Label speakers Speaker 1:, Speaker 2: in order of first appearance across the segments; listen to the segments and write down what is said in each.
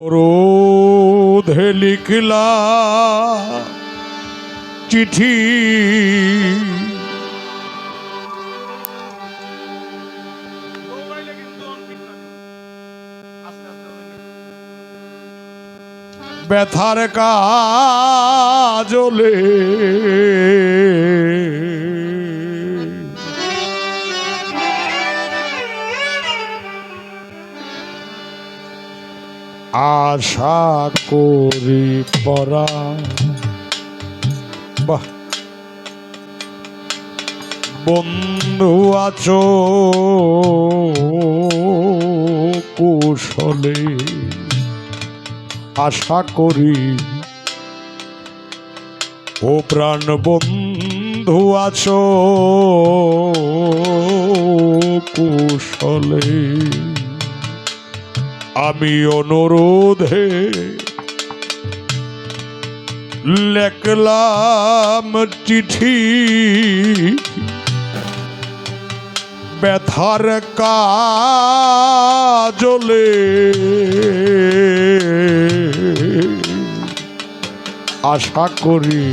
Speaker 1: রোধে লিখলা চিঠি। ব্যথার কাজলে আশা করি পরা বাহ। বন্ধু আছো কুশলে। আশা করি ও প্রাণ বন্ধু আছো কুশলে। আমি অনুরোধে লেখলাম চিঠি। ব্যথার কাজলে আশা করি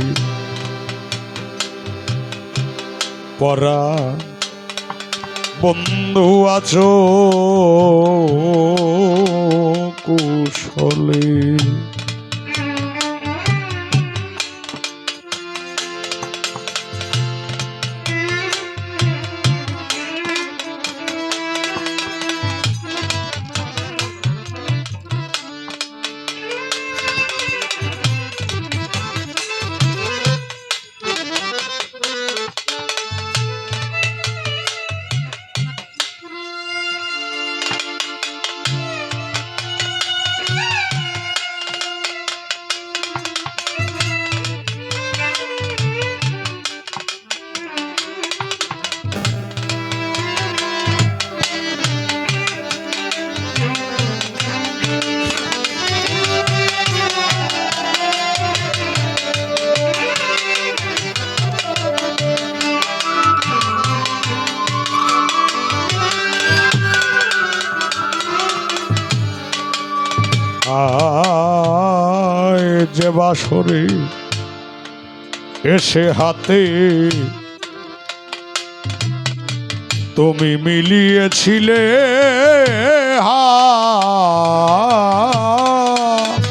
Speaker 1: পরা বন্ধু আছো কুশলে। যে বাসরে এসে হাতে তুমি মিলিয়েছিলে হাত।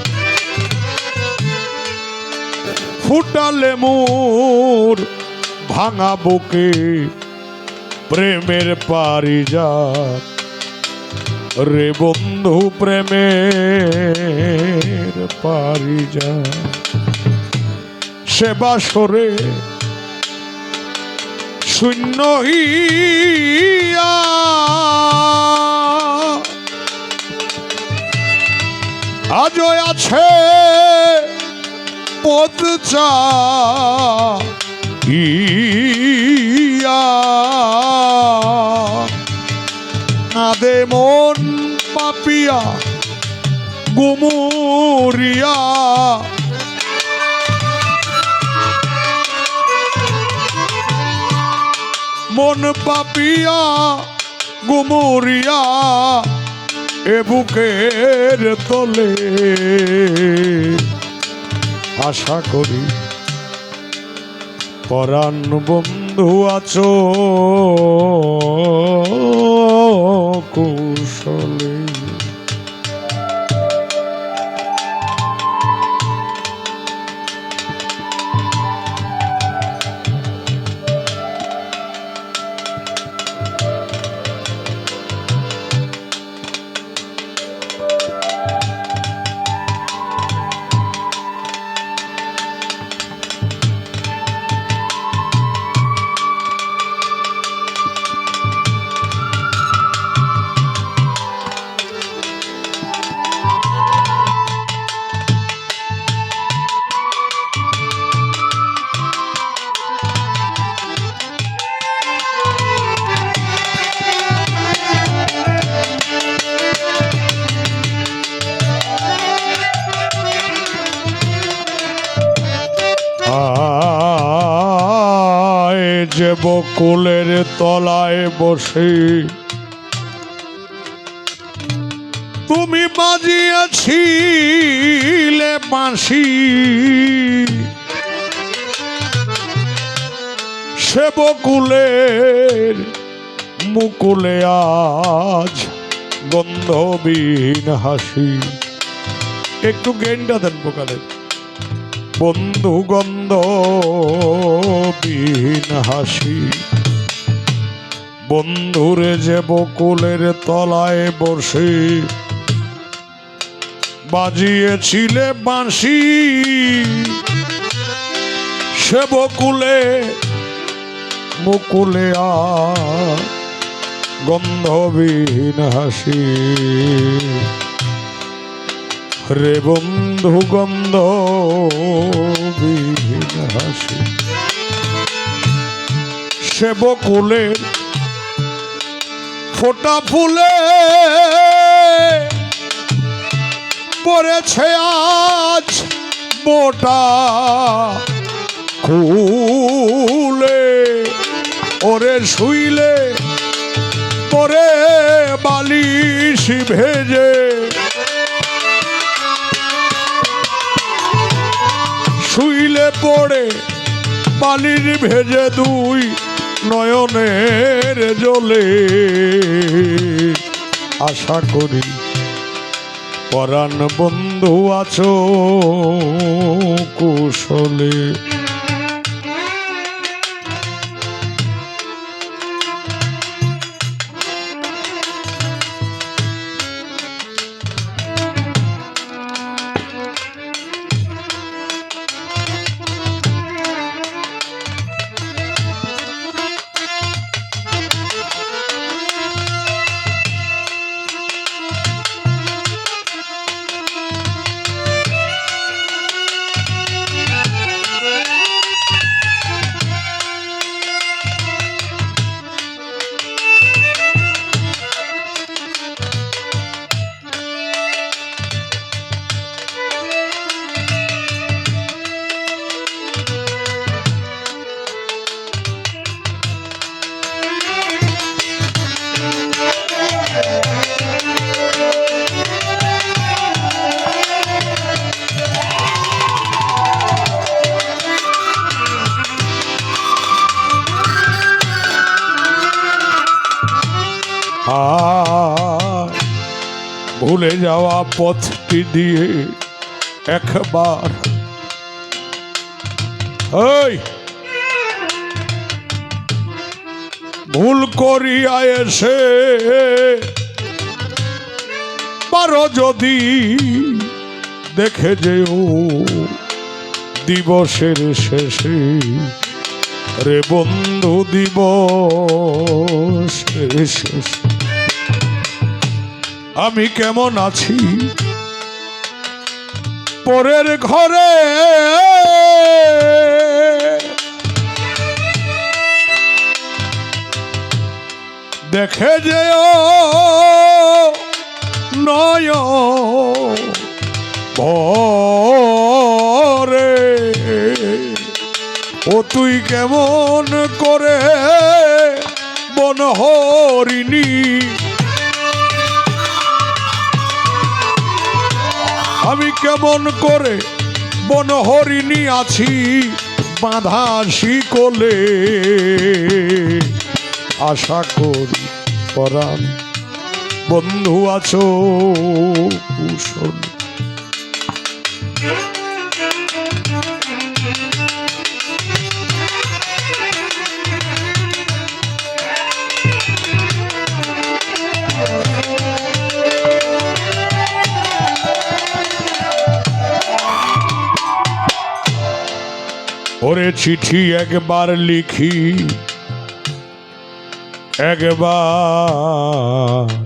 Speaker 1: ফুটালে মোর ভাঙা বুকে প্রেমের পারিজাত রে বন্ধু প্রেমের পারিজা সে বাসরে শূন্য হিয়া আজও আছে পদ চা গুমুরিয়া। মন পাপিয়া গুমুরিয়া এ বুকের তলে। আশা করি পরাণ বন্ধু আছো কুশলে। যে বকুলের তলায় বসে। তুমি বাজিয়েছিলে বাঁশি। সে বকুলের মুকুলে আজ গন্ধবিহীন হাসি। একটু গেন্ডা দেন বোকালে। বন্ধু গন্ধবিহীন হাসি। বন্ধুরে যে বকুলের তলায় বসে, বাজিয়েছিলে বাঁশি। সে বকুলে মুকুলে আ গন্ধবিহীন হাসি। রে বন্ধু গন্ধবিহীন হাসি সেবকুলের ফোটা ফুলে পড়েছে আজ মোটা খুলে ওরে শুইলে পরে বালিশ ভেজে পড়ে পালির ভেজে দুই নয়নের জলে। আশা করি পরাণ বন্ধু আছো কুশলে। ভুলে যাওয়া পথটি দিয়ে একবার। ভুল করিয়া এসে পারো যদি দেখে যেও দিবসের শেষে রে বন্ধু, দিবসের শেষে। আমি কেমন আছি? পরের ঘরে। দেখে যেও নয় ভরে। ও তুই কেমন করে বনহরিণী? আমি কেমন করে বনহরিণী আছি বাঁধা শিকলে। আশা করি পরাণ বন্ধু আছো কুশল। ওরে চিঠি একবার লিখি। একবার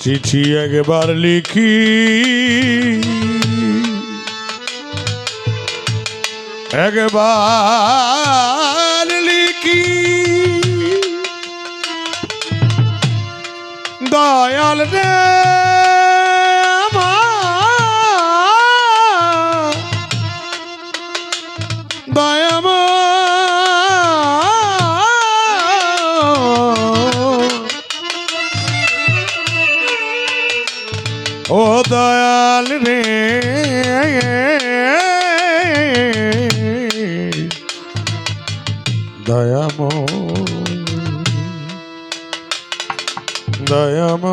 Speaker 1: চিঠি একবার লিখি। একবার লিখি। দয়াল রে। ও দয়াল রে। দয়াম দয়াম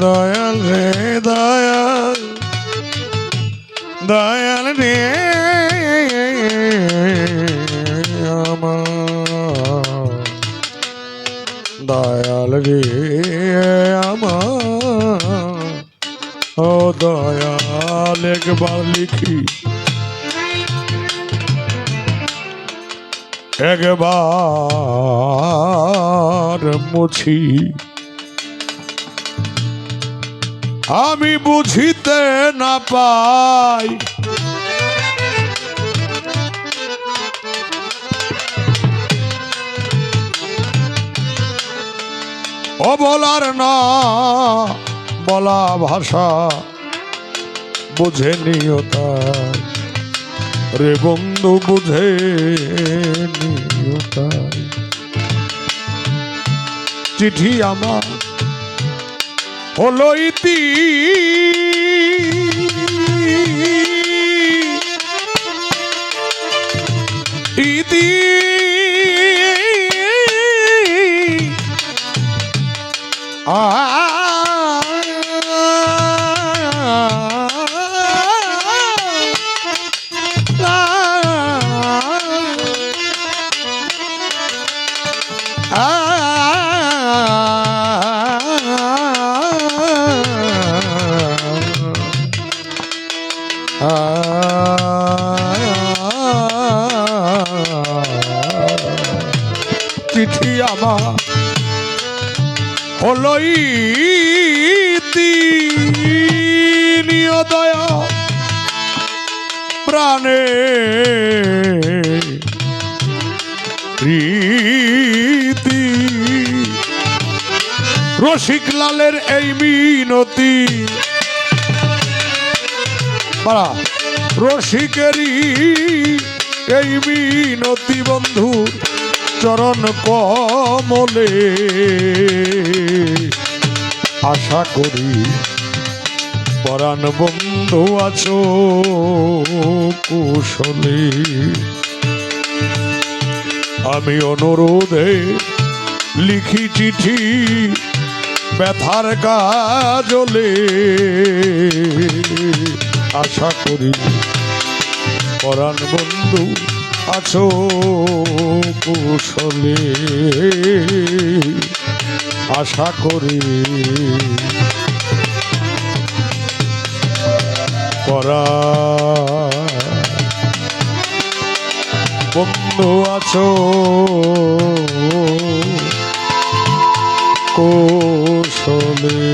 Speaker 1: দয়াল রে দয়াল। দয়াল রে। আমার। দয়াল রে আমার। ও দয়াল একবার লিখি। একবার মুছি। আমি বুঝিতে না পাই। ও বলার না বলা ভাষা বুঝে নিও তাই রে বন্ধু বুঝে নিও তাই চিঠি আমার হলো ইতি। চিঠি আমার হলো দয়া প্রাণে। রসিক লালের এই মিনতি। রসিকেরই এই মিনতি বন্ধু চরণ কমলে। আশা করি পরাণ বন্ধু আছো কুশলে। আমি অনুরোধে লিখি চিঠি ব্যথার কাজলে আশা করি পরাণ বন্ধু আছো কুশলে। আশা করি পরা বন্ধু আছো কো Thank you.